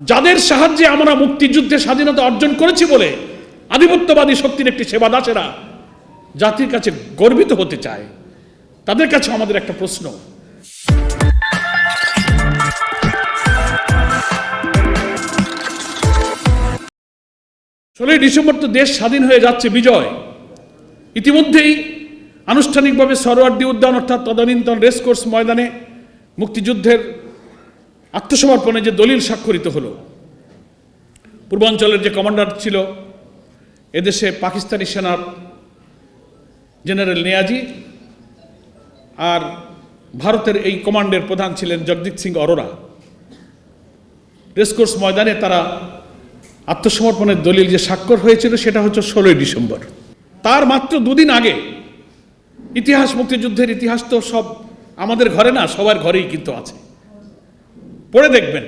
যাদের সাহায্যে আমরা মুক্তিযুদ্ধে স্বাধীনতা অর্জন করেছি বলে আধিপত্যবাদী শক্তির একটি সেবা দাসেরা জাতির কাছে গর্বিত হতে চায়, তাদের কাছে আমাদের একটা প্রশ্ন। ষোলোই ডিসেম্বর তো দেশ স্বাধীন হয়ে যাচ্ছে, বিজয়। ইতিমধ্যেই আনুষ্ঠানিকভাবে সরোয়ার্দী উদ্যান অর্থাৎ তদানীন্তন রেসকোর্স ময়দানে মুক্তিযুদ্ধের আত্মসমর্পণে যে দলিল স্বাক্ষরিত হলো, পূর্বাঞ্চলের যে কমান্ডার ছিল, এদেশে পাকিস্তানি সেনার জেনারেল নেয়াজি আর ভারতের এই কমান্ডের প্রধান ছিলেন জগজিৎ সিং অরোরা। রেসকোর্স ময়দানে তারা আত্মসমর্পণের দলিল যে স্বাক্ষর হয়েছিল সেটা হচ্ছে ষোলোই ডিসেম্বর। তার মাত্র দুদিন আগে ইতিহাস মুক্তিযুদ্ধের ইতিহাস তো সব আমাদের ঘরে না, সবার ঘরেই কিন্তু আছে। পড়ে দেখবেন।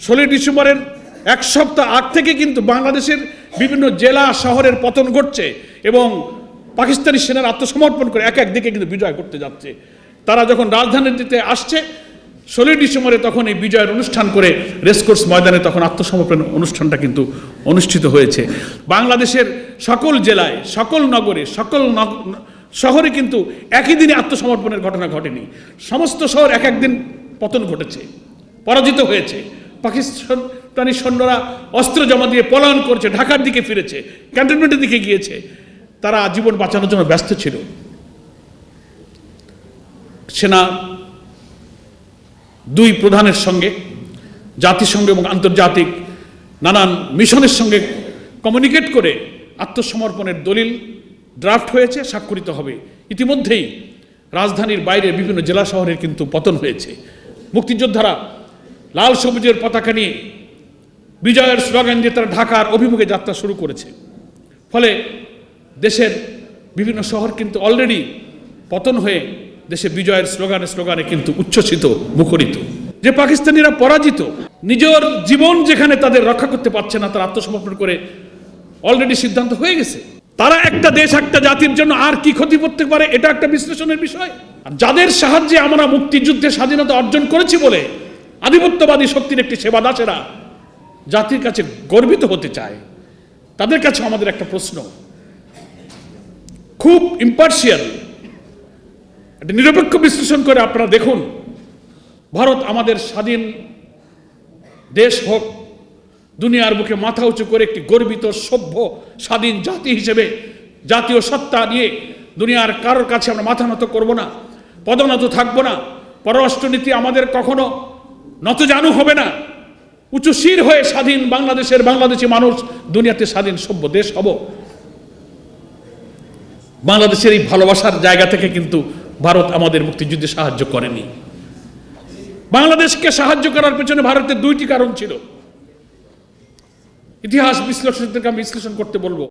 ষোলোই ডিসেম্বরের এক সপ্তাহ আগ থেকে কিন্তু বাংলাদেশের বিভিন্ন জেলা, শহরের পতন ঘটছে এবং পাকিস্তানি সেনার আত্মসমর্পণ করে এক এক দিকে কিন্তু বিজয় করতে যাচ্ছে। তারা যখন রাজধানীর দিতে আসছে, ষোলোই ডিসেম্বরে তখন এই বিজয়ের অনুষ্ঠান করে রেসকোর্স ময়দানে তখন আত্মসমর্পণ অনুষ্ঠানটা কিন্তু অনুষ্ঠিত হয়েছে। বাংলাদেশের সকল জেলায়, সকল নগরে, সকল শহরে কিন্তু একই দিনে আত্মসমর্পণের ঘটনা ঘটেনি। সমস্ত শহর এক একদিন পতন ঘটেছে। পরাজিত হয়েছে। পাকিস্তানি সৈন্যরা অস্ত্র জমা দিয়ে পলায়ন করছে, ঢাকার দিকে ফিরেছে, ক্যান্টনমেন্টের দিকে গিয়েছে। তারা জীবন বাঁচানোর জন্য ব্যস্ত ছিল। সেনা দুই প্রধানের সঙ্গে, জাতিসংঘ এবং আন্তর্জাতিক নানান মিশনের সঙ্গে কমিউনিকেট করে আত্মসমর্পণের দলিল ড্রাফট হয়েছে, স্বাক্ষরিত হবে। ইতিমধ্যেই রাজধানীর বাইরে বিভিন্ন জেলা শহরের কিন্তু পতন হয়েছে। মুক্তিযোদ্ধারা লাল সবুজের পতাকা নিয়ে বিজয়ের স্লোগান দিয়ে তারা ঢাকার অভিমুখে যাত্রা শুরু করেছে। ফলে দেশের বিভিন্ন শহর কিন্তু অলরেডি পতন হয়ে দেশে বিজয়ের স্লোগানে স্লোগানে কিন্তু উচ্ছ্বসিত, মুখরিত। যে পাকিস্তানিরা পরাজিত, নিজের জীবন যেখানে তাদের রক্ষা করতে পারছে না, তারা আত্মসমর্পণ করে অলরেডি সিদ্ধান্ত হয়ে গেছে। তারা একটা দেশ, একটা জাতির জন্য আর কি ক্ষতি করতে পারে, এটা একটা বিশ্লেষণের বিষয়। আর যাদের সাহায্যে আমরা মুক্তিযুদ্ধে স্বাধীনতা অর্জন করেছি বলে আধিপত্যবাদী শক্তির একটি সেবা দাসেরা জাতির কাছে গর্বিত হতে চায়। তাদের কাছে আমাদের একটা প্রশ্ন। খুব ইম্পার্শিয়াল একটা নিরপেক্ষ বিশ্লেষণ করে আপনারা দেখুন, ভারত আমাদের স্বাধীন দেশ হোক, দুনিয়ার বুকে মাথা উঁচু করে একটি গর্বিত, সভ্য, স্বাধীন জাতি হিসেবে জাতীয় সত্তা নিয়ে দুনিয়ার কারোর কাছে আমরা মাথা নত করব না পদনত থাকব না। পররাষ্ট্রনীতি আমাদের কখনো নতজানু হবে না। উঁচু শির হয়ে স্বাধীন বাংলাদেশের বাংলাদেশি মানুষ দুনিয়াতে স্বাধীন সভ্য দেশ হব। বাংলাদেশের এই ভালোবাসার জায়গা থেকে কিন্তু ভারত আমাদের মুক্তিযুদ্ধে সাহায্য করেনি। বাংলাদেশকে সাহায্য করার পেছনে ভারতের দুইটি কারণ ছিল। ইতিহাস বিশ্লেষকদেরকে আমি বিশ্লেষণ করতে বলব।